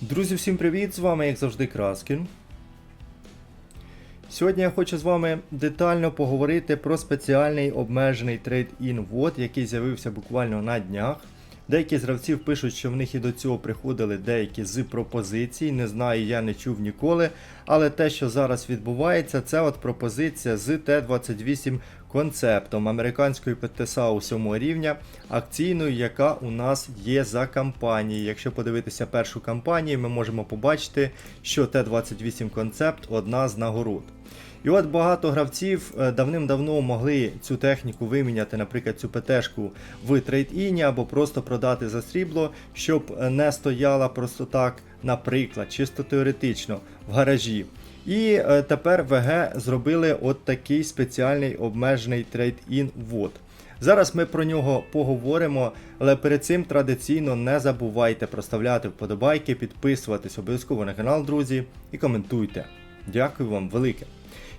Друзі, всім привіт! З вами, як завжди, Краскін. Сьогодні я хочу з вами детально поговорити про спеціальний обмежений трейд-ін вод, який з'явився буквально на днях. Деякі з гравців пишуть, що в них і до цього приходили деякі з пропозицій. Не знаю, я не чув ніколи. Але те, що зараз відбувається, це от пропозиція з Т-28 концептом американської ПТСАУ 7 рівня, акційною, яка у нас є за кампанією. Якщо подивитися першу кампанію, ми можемо побачити, що Т-28 концепт одна з нагород. І от багато гравців е, давним-давно могли цю техніку виміняти, наприклад, цю ПТшку в трейд-іні або просто продати за срібло, щоб е, не стояла просто так, наприклад, чисто теоретично в гаражі. І е, тепер ВГ зробили от такий спеціальний обмежений трейд-ін ввод. Зараз ми про нього поговоримо, але перед цим традиційно не забувайте проставляти вподобайки, підписуватись обов'язково на канал, друзі, і коментуйте. Дякую вам велике.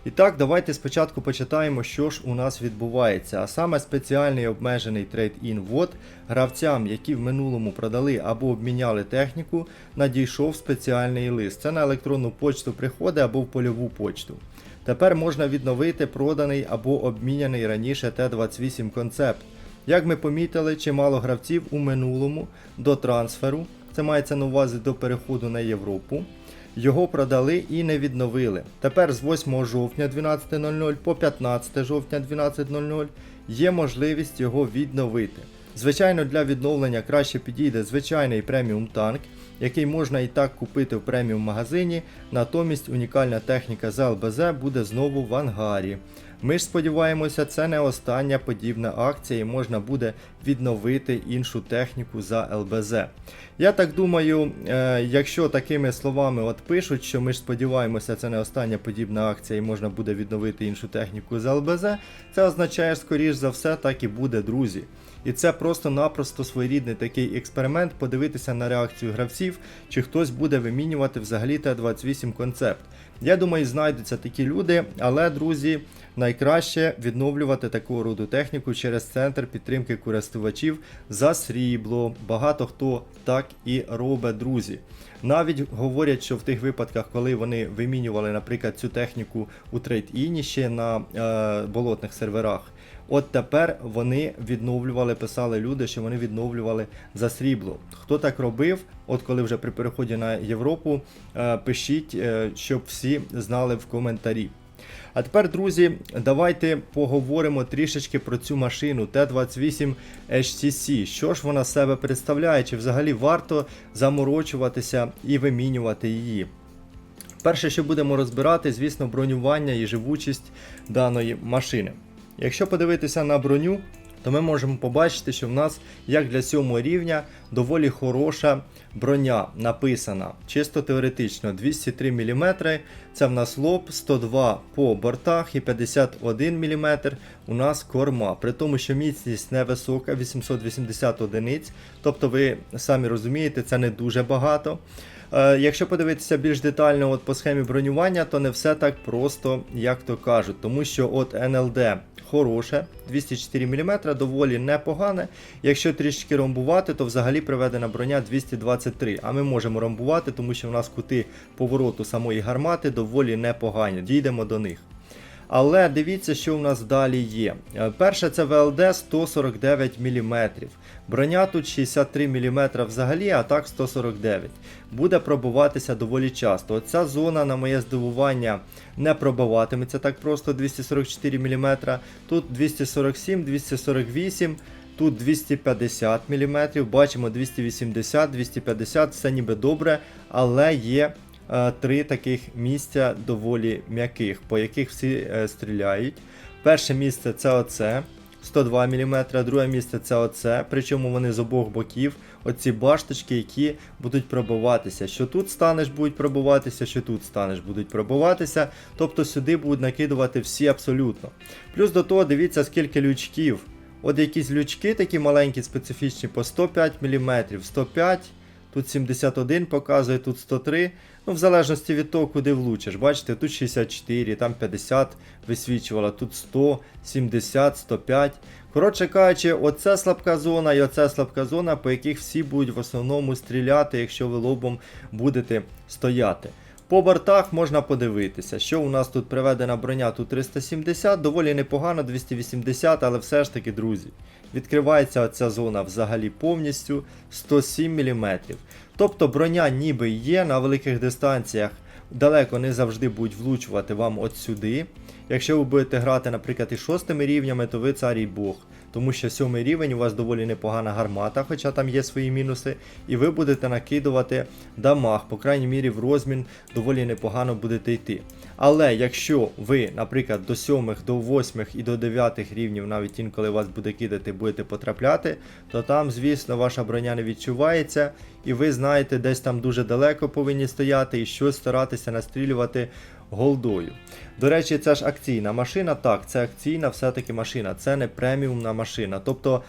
І так, давайте спочатку почитаємо, що ж у нас відбувається. А саме спеціальний обмежений трейд-ін ввод гравцям, які в минулому продали або обміняли техніку, надійшов спеціальний лист. Це на електронну почту приходить або в польову почту. Тепер можна відновити проданий або обміняний раніше Т-28 концепт. Як ми помітили, чимало гравців у минулому до трансферу, це мається на увазі до переходу на Європу. Його продали і не відновили. Тепер з 8 жовтня 12.00 по 15 жовтня 12.00 є можливість його відновити. Звичайно, для відновлення краще підійде звичайний преміум танк, який можна і так купити в преміум магазині, натомість унікальна техніка з ЛБЗ буде знову в ангарі. Ми ж сподіваємося, це не остання подібна акція і можна буде відновити іншу техніку за ЛБЗ. Я так думаю, е, якщо такими словами от пишуть, що ми ж сподіваємося, це не остання подібна акція і можна буде відновити іншу техніку за ЛБЗ, це означає, скоріш за все, так і буде, друзі. І це просто-напросто своєрідний такий експеримент, подивитися на реакцію гравців, чи хтось буде вимінювати взагалі Т-28 концепт. Я думаю, знайдуться такі люди, але, друзі, найкраще відновлювати такого роду техніку через центр підтримки користувачів за срібло. Багато хто так і робить, друзі. Навіть говорять, що в тих випадках, коли вони вимінювали, наприклад, цю техніку у трейд-іні ще на е, болотних серверах. От тепер вони відновлювали, писали люди, що вони відновлювали за срібло. Хто так робив, от коли вже при переході на Європу, е, пишіть, е, щоб всі знали в коментарі. А тепер, друзі, давайте поговоримо трішечки про цю машину Т-28 HTC. Що ж вона себе представляє, чи взагалі варто заморочуватися і вимінювати її. Перше, що будемо розбирати, звісно, бронювання і живучість даної машини. Якщо подивитися на броню, то ми можемо побачити, що в нас, як для 7 рівня, доволі хороша броня написана. Чисто теоретично 203 мм. Це в нас лоб, 102 по бортах і 51 мм у нас корма. При тому, що міцність невисока, 880 одиниць. Тобто, ви самі розумієте, це не дуже багато. Е, Якщо подивитися більш детально от по схемі бронювання, то не все так просто, як то кажуть, тому що от НЛД хороше, 204 мм, доволі непогане. Якщо трішки ромбувати, то взагалі приведена броня 223 А ми можемо ромбувати, тому що в нас кути повороту самої гармати доволі непогані. Дійдемо до них. Але дивіться, що в нас далі є. Е, Перше це ВЛД 149 мм. Броня тут 63 мм взагалі, а так 149 Буде пробуватися доволі часто. Оця зона, на моє здивування, не пробиватиметься так просто 244 мм. Тут 247, 248 Тут 250 мм, бачимо 280, 250, все ніби добре, але є три таких місця доволі м'яких, по яких всі е, стріляють. Перше місце це оце. 102 мм, друге місце це оце, причому вони з обох боків, оці башточки, які будуть пробиватися. Що тут станеш, будуть пробиватися, що тут станеш, будуть пробиватися. Тобто сюди будуть накидувати всі абсолютно. Плюс до того, дивіться, скільки лючків. От якісь лючки такі маленькі, специфічні, по 105 мм, 105 тут 71 показує, тут 103. Ну, в залежності від того, куди влучиш. Бачите, тут 64, там 50 висвічувала, тут 100, 70, 105. Коротше кажучи, оце слабка зона і оце слабка зона, по яких всі будуть в основному стріляти, якщо ви лобом будете стояти. По бортах можна подивитися, що у нас тут приведена броня тут 370, доволі непогано, 280, але все ж таки, друзі, відкривається ця зона взагалі повністю 107 мм. Тобто броня ніби є на великих дистанціях, далеко не завжди будуть влучувати вам от сюди. Якщо ви будете грати, наприклад, із шостими рівнями, то ви цар і Бог. Тому що сьомий рівень у вас доволі непогана гармата, хоча там є свої мінуси, і ви будете накидувати дамаг, по крайній мірі в розмін доволі непогано будете йти. Але якщо ви, наприклад, до сьомих, до восьмих і до дев'ятих рівнів, навіть інколи вас буде кидати, будете потрапляти, то там, звісно, ваша броня не відчувається, і ви знаєте, десь там дуже далеко повинні стояти і щось старатися настрілювати голдою. До речі, це ж акційна машина. Так, це акційна все-таки машина, це не преміумна машина. Тобто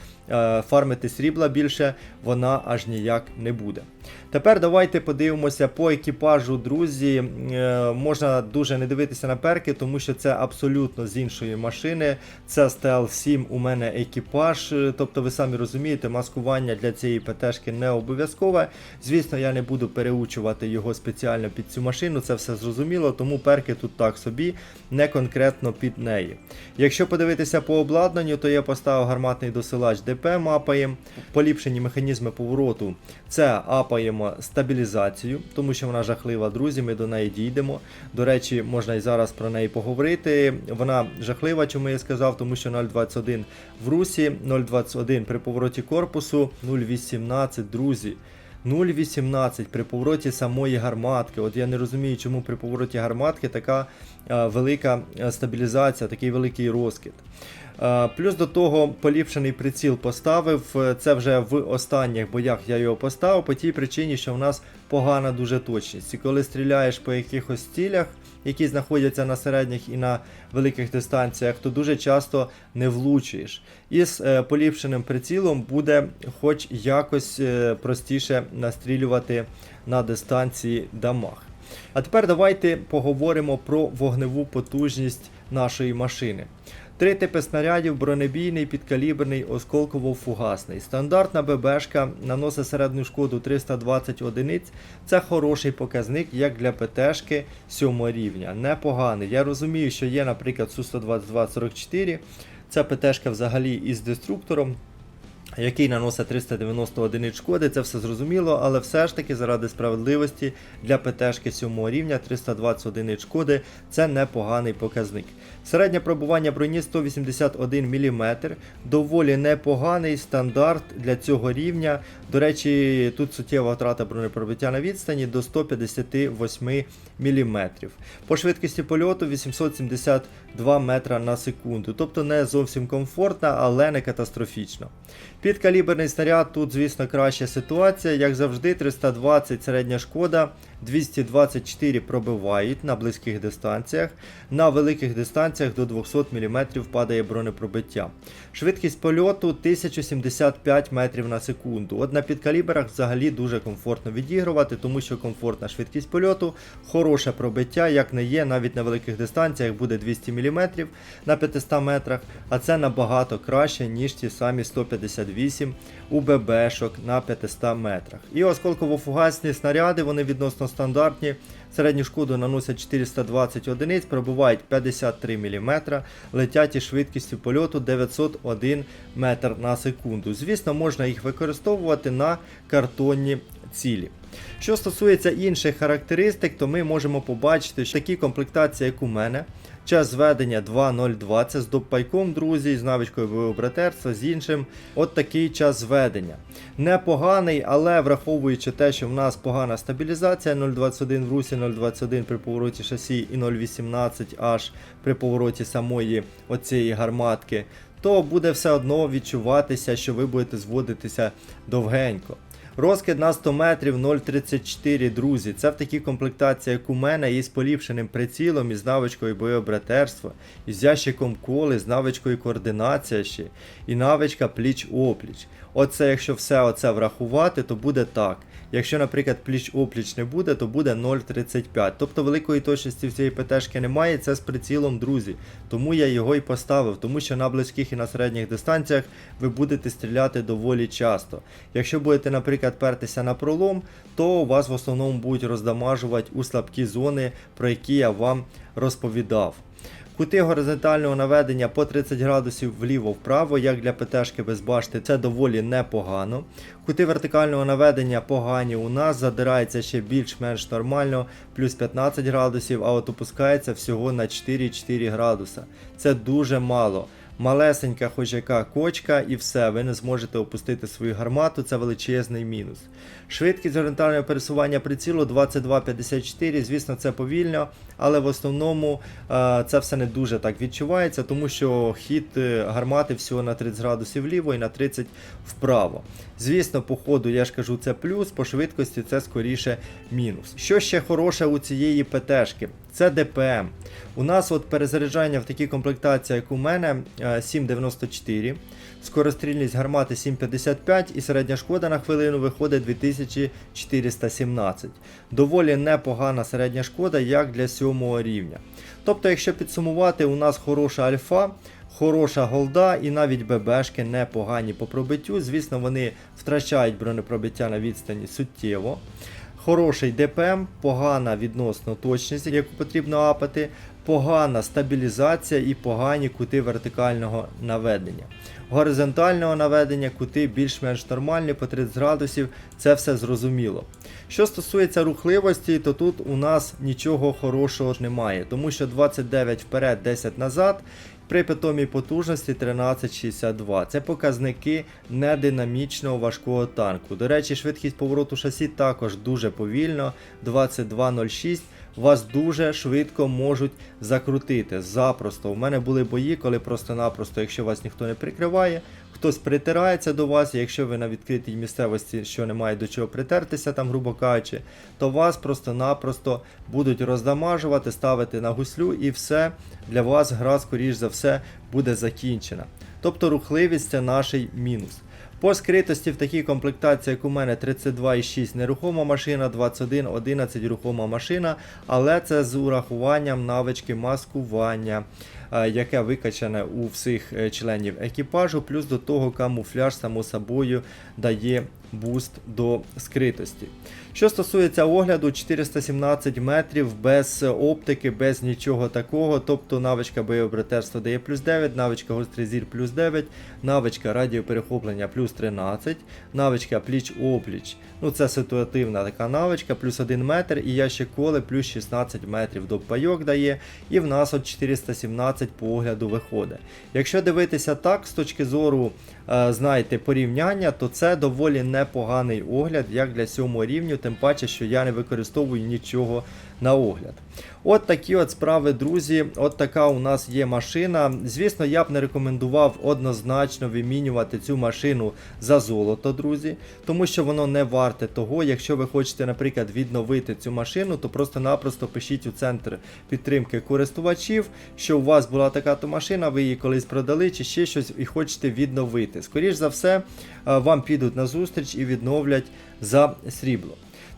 фармити срібла більше вона аж ніяк не буде. Тепер давайте подивимося по екіпажу, друзі. Е, можна дуже не дивитися на перки, тому що це абсолютно з іншої машини. Це STL 7 у мене екіпаж. е, Тобто, ви самі розумієте, маскування для цієї ПТшки не обов'язкове. Звісно, я не буду переучувати його спеціально під цю машину, це все зрозуміло, тому перки тут так собі, не конкретно під неї. Якщо подивитися по обладнанню, то я поставив гарматний досилач ДП мапаєм, поліпшені механізми повороту. Це апаємо стабілізацію, тому що вона жахлива, друзі. Ми до неї дійдемо. До речі, можна і зараз про неї поговорити. Вона жахлива, чому я сказав, тому що 0,21 в русі, 0,21 при повороті корпусу, 0,18, друзі. 0,18 при повороті самої гарматки. От я не розумію, чому при повороті гарматки така велика е, стабілізація, такий великий розкид. Е, Плюс до того поліпшений приціл поставив. Е, Це вже в останніх боях я його поставив по тій причині, що в нас погана дуже точність. І коли стріляєш по якихось цілях, які знаходяться на середніх і на великих дистанціях, то дуже часто не влучуєш. Із е, поліпшеним прицілом буде хоч якось е, простіше настрілювати на дистанції дамаг. А тепер давайте поговоримо про вогневу потужність нашої машини. Три типи снарядів: бронебійний, підкаліберний, осколково-фугасний. Стандартна ББшка наносить середню шкоду 320 одиниць. Це хороший показник, як для ПТшки 7 рівня. Непоганий. Я розумію, що є, наприклад, Су-122-44. Це ПТшка взагалі із деструктором. Який наносить 390 одиниць шкоди, це все зрозуміло, але все ж таки заради справедливості для ПТшки 7 рівня 320 одиниць шкоди це непоганий показник. Середнє пробування броні 181 мм, доволі непоганий стандарт для цього рівня. До речі, тут суттєва втрата бронепробиття на відстані до 158 мм. По швидкості польоту 872 метра на секунду, тобто не зовсім комфортна, але не катастрофічно. Підкаліберний снаряд тут, звісно, краща ситуація, як завжди, 320 середня шкода, 224 пробивають на близьких дистанціях, на великих дистанціях до 200 мм падає бронепробиття. Швидкість польоту 1075 метрів на секунду. От на підкаліберах взагалі дуже комфортно відігрувати, тому що комфортна швидкість польоту, хороше пробиття, як не є, навіть на великих дистанціях буде 200 мм на 500 метрах, а це набагато краще, ніж ті самі 158 у ББшок на 500 метрах. І осколково-фугасні снаряди, вони відносно стандартні. Середню шкоду наносять 420 одиниць, пробувають 53 мм, летять із швидкістю польоту 901 метр на секунду. Звісно, можна їх використовувати на картонні цілі. Що стосується інших характеристик, то ми можемо побачити, що такі комплектації, як у мене, час зведення 2.02, це з допайком, друзі, з навичкою бойового братерства, з іншим. От такий час зведення. Непоганий, але враховуючи те, що в нас погана стабілізація 0.21 в русі, 0.21 при повороті шасі і 0.18 аж при повороті самої оцієї гарматки, то буде все одно відчуватися, що ви будете зводитися довгенько. Розкид на 100 метрів 0,34, друзі. Це в такій комплектації, як у мене, із поліпшеним прицілом, із навичкою боєобратерства, із ящиком коли, з навичкою координація ще, і навичка пліч-опліч. Оце, якщо все оце врахувати, то буде так. Якщо, наприклад, пліч опліч не буде, то буде 0,35. Тобто великої точності в цієї ПТшки немає, це з прицілом, друзі. Тому я його і поставив, тому що на близьких і на середніх дистанціях ви будете стріляти доволі часто. Якщо будете, наприклад, пертися на пролом, то вас в основному будуть роздамажувати у слабкі зони, про які я вам розповідав. Кути горизонтального наведення по 30 градусів вліво-вправо, як для ПТшки без башти, це доволі непогано. Кути вертикального наведення погані у нас, задирається ще більш-менш нормально, плюс 15 градусів, а от опускається всього на 4-4 градуса. Це дуже мало. Малесенька хоч яка кочка і все, ви не зможете опустити свою гармату, це величезний мінус. Швидкість горизонтального пересування прицілу 22-54, звісно, це повільно, але в основному е, це все не дуже так відчувається, тому що хід е, гармати всього на 30 градусів вліво і на 30 вправо. Звісно, по ходу я ж кажу, це плюс, по швидкості це скоріше мінус. Що ще хороше у цієї ПТшки? Це ДПМ. У нас от перезаряджання в такій комплектації, як у мене, е, 7,94. Скорострільність гармати 7,55 і середня шкода на хвилину виходить 2417. Доволі непогана середня шкода, як для 7 рівня. Тобто, якщо підсумувати, у нас хороша альфа, хороша голда і навіть ББшки непогані по пробиттю. Звісно, вони втрачають бронепробиття на відстані суттєво. Хороший ДПМ, погана відносно точність, яку потрібно апати, погана стабілізація і погані кути вертикального наведення. Горизонтального наведення кути більш-менш нормальні по 30 градусів, це все зрозуміло. Що стосується рухливості, то тут у нас нічого хорошого немає, тому що 29 вперед, 10 назад. При питомій потужності 1362. Це показники нединамічного важкого танку. До речі, швидкість повороту шасі також дуже повільно, 2206. Вас дуже швидко можуть закрутити. Запросто. У мене були бої, коли просто-напросто, якщо вас ніхто не прикриває, хтось притирається до вас, якщо ви на відкритій місцевості, що немає до чого притертися, там, грубо кажучи, то вас просто-напросто будуть роздамажувати, ставити на гуслю, і все для вас гра, скоріш за все, буде закінчена. Тобто рухливість це наш мінус. По скритості в такій комплектації, як у мене 32,6 нерухома машина, 21,11 рухома машина, але це з урахуванням навички маскування, яке викачане у всіх е, членів екіпажу, плюс до того камуфляж, само собою, дає буст до скритості. Що стосується огляду, 417 метрів без оптики, без нічого такого. Тобто навичка бойове дає плюс 9, навичка гострий зір плюс 9, навичка радіоперехоплення плюс 13, навичка пліч-опліч. Ну це ситуативна така навичка, плюс 1 метр, і я ще коле плюс 16 метрів до пайок дає. І в нас от 417 по огляду виходить. Якщо дивитися так, з точки зору, е, знаєте, порівняння, то це доволі непоганий огляд, як для сьомого рівню, тим паче, що я не використовую нічого на огляд. От такі от справи, друзі. От така у нас є машина. Звісно, я б не рекомендував однозначно вимінювати цю машину за золото, друзі, тому що воно не варте того. Якщо ви хочете, наприклад, відновити цю машину, то просто-напросто пишіть у центр підтримки користувачів, що у вас була така то машина, ви її колись продали, чи ще щось і хочете відновити. Скоріш за все, е, вам підуть на зустріч і відновлять за срібло.